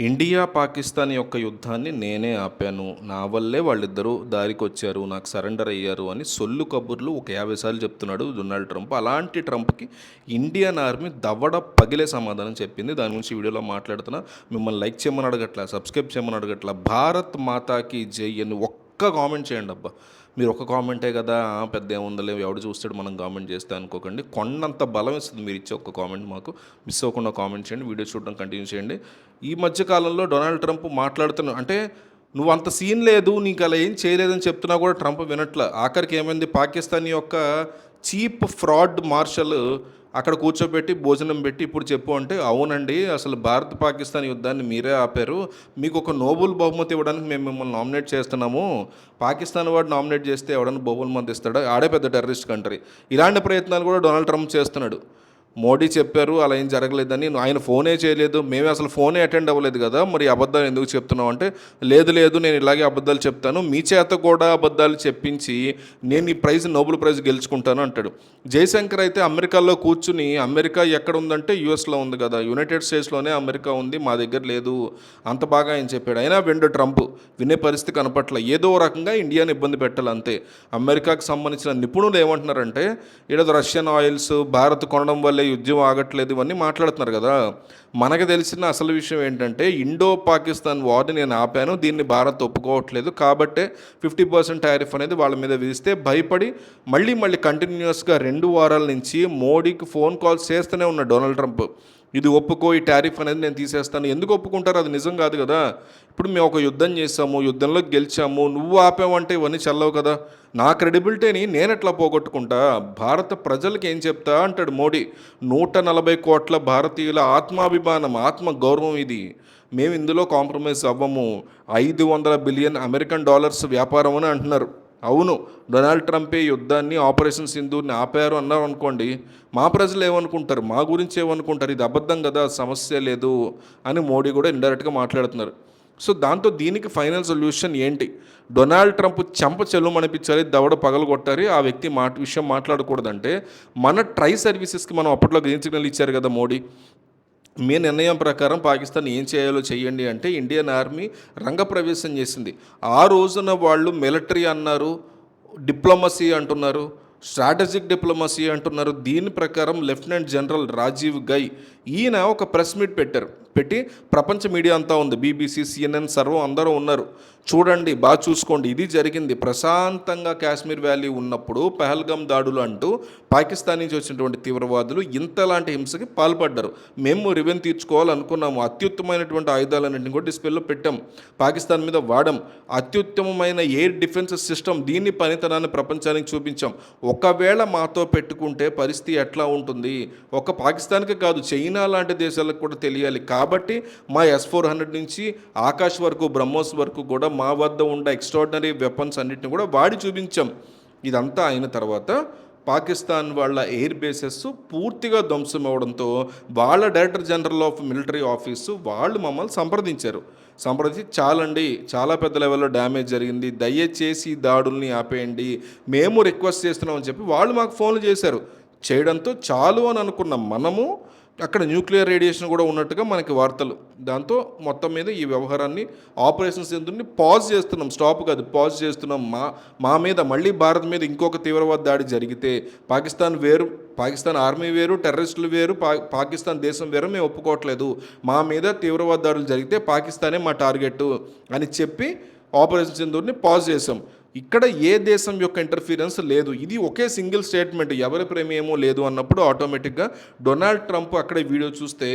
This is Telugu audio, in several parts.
ఇండియా పాకిస్తాన్ యొక్క యుద్ధాన్ని నేనే ఆపాను. నా వల్లే వాళ్ళిద్దరూ దారికి వచ్చారు నాకు సరెండర్ అయ్యారు అని సొల్లు కబుర్లు ఒక యాభై సార్లు చెప్తున్నాడు డొనాల్డ్ ట్రంప్. అలాంటి ట్రంప్కి ఇండియన్ ఆర్మీ దవడ పగిలే సమాధానం చెప్పింది. దాని గురించి వీడియోలో మాట్లాడుతున్నా. మిమ్మల్ని లైక్ చేయమని అడగట్లా సబ్స్క్రైబ్ చేయమని అడగట్లా. భారత్ మాతాకి జై అని ఒక్క కామెంట్ చేయండి అబ్బా. మీరు ఒక కామెంటే కదా పెద్ద ఏముందలే ఎవడు చూస్తాడు మనం కామెంట్ చేస్తే అనుకోకండి. కొండంత బలం ఇస్తుంది మీరు ఇచ్చే ఒక కామెంట్ మాకు. మిస్ అవ్వకుండా కామెంట్ చేయండి వీడియో చూడడం కంటిన్యూ చేయండి. ఈ మధ్య కాలంలో డొనాల్డ్ ట్రంప్ మాట్లాడుతున్నా అంటే నువ్వు అంత సీన్ లేదు నీకు అలా ఏం చేయలేదని చెప్తున్నా కూడా ట్రంప్ వినట్ల. ఆఖరికి ఏమైంది? పాకిస్తాన్ యొక్క చీప్ ఫ్రాడ్ మార్షల్ అక్కడ కూర్చోబెట్టి భోజనం పెట్టి ఇప్పుడు చెప్పు అంటే అవునండి అసలు భారత్ పాకిస్తాన్ యుద్ధాన్ని మీరే ఆపారు. మీకు ఒక నోబుల్ బహుమతి ఇవ్వడానికి మేము మిమ్మల్ని నామినేట్ చేస్తున్నాము. పాకిస్తాన్ వాడు నామినేట్ చేస్తే ఎవడన్నా బహుమతి ఇస్తాడా? ఆడే పెద్ద టెర్రరిస్ట్ కంట్రీ. ఇలాంటి ప్రయత్నాలు కూడా డొనాల్డ్ ట్రంప్ చేస్తున్నాడు. మోడీ చెప్పారు అలా ఏం జరగలేదని. ఆయన ఫోనే చేయలేదు. మేమే అసలు ఫోనే అటెండ్ అవ్వలేదు కదా. మరి అబద్ధాలు ఎందుకు చెప్తున్నావు అంటే లేదు లేదు నేను ఇలాగే అబద్ధాలు చెప్తాను. మీ చేత కూడా అబద్ధాలు చెప్పించి నేను ఈ ప్రైజ్ నోబెల్ ప్రైజ్ గెలుచుకుంటాను అంటాడు. జయశంకర్ అయితే అమెరికాలో కూర్చుని అమెరికా ఎక్కడ ఉందంటే యుఎస్లో ఉంది కదా. యునైటెడ్ స్టేట్స్లోనే అమెరికా ఉంది మా దగ్గర లేదు. అంత బాగా ఆయన చెప్పాడు. అయినా వెండు ట్రంప్ వినే పరిస్థితి కనపట్ల. ఏదో రకంగా ఇండియాని ఇబ్బంది పెట్టాలి అంతే. అమెరికాకు సంబంధించిన నిపుణులు ఏమంటున్నారంటే ఈడ రష్యన్ ఆయిల్స్ భారత్ కొనడం వల్లే యుద్ధం ఆగట్లేదు ఇవన్నీ మాట్లాడుతున్నారు కదా. మనకు తెలిసిన అసలు విషయం ఏంటంటే ఇండో పాకిస్తాన్ వార్ని నేను ఆపాను దీన్ని భారత్ ఒప్పుకోవట్లేదు. కాబట్టే ఫిఫ్టీ పర్సెంట్ టారిఫ్ అనేది వాళ్ళ మీద విధిస్తే భయపడి మళ్ళీ మళ్ళీ కంటిన్యూస్గా రెండు వారాల నుంచి మోడీకి ఫోన్ కాల్స్ చేస్తూనే ఉన్నాడు డొనాల్డ్ ట్రంప్. ఇది ఒప్పుకో ఈ టారిఫ్ అనేది నేను తీసేస్తాను. ఎందుకు ఒప్పుకుంటారు? అది నిజం కాదు కదా. ఇప్పుడు మేము ఒక యుద్ధం చేసాము యుద్ధంలో గెలిచాము నువ్వు ఆపావంటే ఇవన్నీ చల్లవు కదా. నా క్రెడిబిలిటీని నేను ఎట్లా పోగొట్టుకుంటా? భారత ప్రజలకు ఏం చెప్తా? అంటాడు మోడీ. నూట నలభై కోట్ల భారతీయుల ఆత్మాభిమానం ఆత్మ గౌరవం ఇది. మేము ఇందులో కాంప్రమైజ్ అవ్వము. ఐదు వందల బిలియన్ అమెరికన్ డాలర్స్ వ్యాపారం అని అంటున్నారు. అవును డొనాల్డ్ ట్రంపే యుద్ధాన్ని ఆపరేషన్ సింధూర్ని ఆపారు అన్నారు అనుకోండి మా ప్రజలు ఏమనుకుంటారు? మా గురించి ఏమనుకుంటారు? ఇది అబద్ధం కదా సమస్య లేదు అని మోడీ కూడా ఇండైరెక్ట్గా మాట్లాడుతున్నారు. సో దాంతో దీనికి ఫైనల్ సొల్యూషన్ ఏంటి? డొనాల్డ్ ట్రంప్ చెంప చెల్లుమనిపించాలి దవడ పగలు ఆ వ్యక్తి మాట విషయం మాట్లాడకూడదంటే మన ట్రై సర్వీసెస్కి మనం అప్పట్లో గ్రీన్ సిగ్నల్ ఇచ్చారు కదా మోడీ మీ నిర్ణయం ప్రకారం పాకిస్తాన్ ఏం చేయాలో చేయండి అంటే ఇండియన్ ఆర్మీ రంగప్రవేశం చేసింది. ఆ రోజున వాళ్ళు మిలిటరీ అన్నారు డిప్లొమసీ అంటున్నారు స్ట్రాటజిక్ డిప్లొమసీ అంటున్నారు. దీని ప్రకారం లెఫ్టినెంట్ జనరల్ రాజీవ్ గై ఈయన ఒక ప్రెస్ మీట్ పెట్టారు. పెట్టి ప్రపంచ మీడియా అంతా ఉంది. బీబీసీ సిఎన్ఎన్ సర్వం అందరూ ఉన్నారు. చూడండి బాగా చూసుకోండి. ఇది జరిగింది. ప్రశాంతంగా కాశ్మీర్ వ్యాలీ ఉన్నప్పుడు పహల్గమ్ దాడులు అంటూ పాకిస్తాన్ నుంచి వచ్చినటువంటి తీవ్రవాదులు ఇంతలాంటి హింసకి పాల్పడ్డారు. మేము రివెన్ తీర్చుకోవాలనుకున్నాము. అత్యుత్తమైనటువంటి ఆయుధాలన్నింటిని కూడా డిస్ప్లేలో పెట్టాం. పాకిస్తాన్ మీద వాడాం. అత్యుత్తమమైన ఎయిర్ డిఫెన్స్ సిస్టమ్ దీన్ని పనితనాన్ని ప్రపంచానికి చూపించాం. ఒకవేళ మాతో పెట్టుకుంటే పరిస్థితి ఎట్లా ఉంటుంది? ఒక పాకిస్తాన్కి కాదు చైనా లాంటి దేశాలకు కూడా తెలియాలి. కాబట్టి మా ఎస్ ఫోర్ హండ్రెడ్ నుంచి ఆకాశ్ వరకు బ్రహ్మోస్ వరకు కూడా మా వద్ద ఉన్న ఎక్స్ట్రాడినరీ వెపన్స్ అన్నిటిని కూడా వాడి చూపించాం. ఇదంతా అయిన తర్వాత పాకిస్తాన్ వాళ్ళ ఎయిర్ బేసెస్ పూర్తిగా ధ్వంసం అవడంతో వాళ్ళ director general of military office వాళ్ళు మమ్మల్ని సంప్రదించారు. సంప్రదించి చాలండి చాలా పెద్ద లెవెల్లో డ్యామేజ్ జరిగింది. దయచేసి దాడుల్ని ఆపేయండి. మేము రిక్వెస్ట్ చేస్తున్నామని చెప్పి వాళ్ళు మాకు ఫోన్లు చేశారు. చేయడంతో చాలు అని అనుకున్న. మనము అక్కడ న్యూక్లియర్ రేడియేషన్ కూడా ఉన్నట్టుగా మనకి వార్తలు. దాంతో మొత్తం మీద ఈ వ్యవహారాన్ని ఆపరేషన్ సింధుని పాజ్ చేస్తున్నాం స్టాప్ కాదు పాజ్ చేస్తున్నాం. మా మా మీద మళ్ళీ భారత్ మీద ఇంకొక తీవ్రవాద దాడి జరిగితే పాకిస్తాన్ వేరు పాకిస్తాన్ ఆర్మీ వేరు టెర్రరిస్టులు వేరు పా పాకిస్తాన్ దేశం వేరు మేము ఒప్పుకోవట్లేదు. మా మీద తీవ్రవాద దాడులు జరిగితే పాకిస్తానే మా టార్గెట్ అని చెప్పి ఆపరేషన్ సింధూర్ని పాజ్ చేసాం ఇక్కడ ఏ దేశం యొక్క ఇంటర్ఫీరెన్స్ లేదు. ఇది ఒకే సింగిల్ స్టేట్మెంట్ ఎవరి ప్రేమేమో లేదు అన్నప్పుడు ఆటోమేటిక్గా డొనాల్డ్ ట్రంప్ అక్కడ వీడియో చూస్తే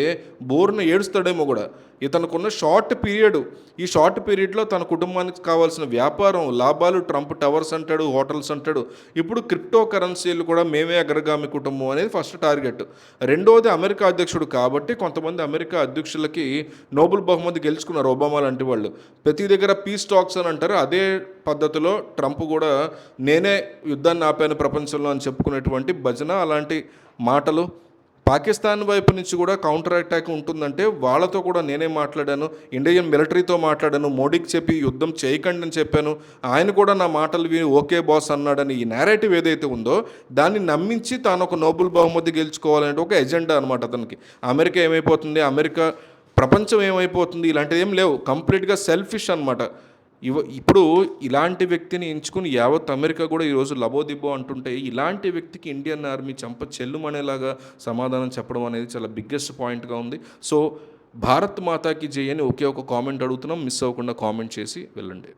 బోర్ను ఏడుస్తాడేమో కూడా. ఇతనుకున్న షార్ట్ పీరియడ్ ఈ షార్ట్ పీరియడ్లో తన కుటుంబానికి కావాల్సిన వ్యాపారం లాభాలు ట్రంప్ టవర్స్ అంటాడు హోటల్స్ అంటాడు. ఇప్పుడు క్రిప్టో కరెన్సీలు కూడా మేమే అగ్రగామి కుటుంబం అనేది ఫస్ట్ టార్గెట్ రెండోది అమెరికా అధ్యక్షుడు కాబట్టి కొంతమంది అమెరికా అధ్యక్షులకి నోబెల్ బహుమతి గెలుచుకున్నారు ఒబామా లాంటి వాళ్ళు. ప్రతి దగ్గర పీస్ టాక్స్ అని అంటారు. అదే పద్ధతిలో ట్రంప్ కూడా నేనే యుద్ధాన్ని ఆపాను ప్రపంచంలో అని చెప్పుకునేటువంటి భజన అలాంటి మాటలు. పాకిస్తాన్ వైపు నుంచి కూడా కౌంటర్ అటాక్ ఉంటుందంటే వాళ్ళతో కూడా నేనే మాట్లాడాను ఇండియన్ మిలిటరీతో మాట్లాడాను మోడీకి చెప్పి యుద్ధం చేయకండి అని చెప్పాను. ఆయన కూడా నా మాటలు విని ఓకే బాస్ అన్నాడని ఈ నేరేటివ్ ఏదైతే ఉందో దాన్ని నమ్మించి తాను ఒక నోబుల్ బహుమతి గెలుచుకోవాలంటే ఒక ఎజెండా అనమాట అతనికి. అమెరికా ఏమైపోతుంది? అమెరికా ప్రపంచం ఏమైపోతుంది? ఇలాంటివి ఏం లేవు కంప్లీట్గా సెల్ఫిష్ అనమాట ఇవ ఇప్పుడు ఇలాంటి వ్యక్తిని ఎంచుకుని యావత్ అమెరికా కూడా ఈరోజు లబోదిబో అంటుంటే ఇలాంటి వ్యక్తికి ఇండియన్ ఆర్మీ చంప చెల్లుమనేలాగా సమాధానం చెప్పడం అనేది చాలా బిగ్గెస్ట్ పాయింట్గా ఉంది. సో భారత్ మాతాకి జై అని ఒకే ఒక కామెంట్ అడుగుతున్నాం. మిస్ అవ్వకుండా కామెంట్ చేసి వెళ్ళండి.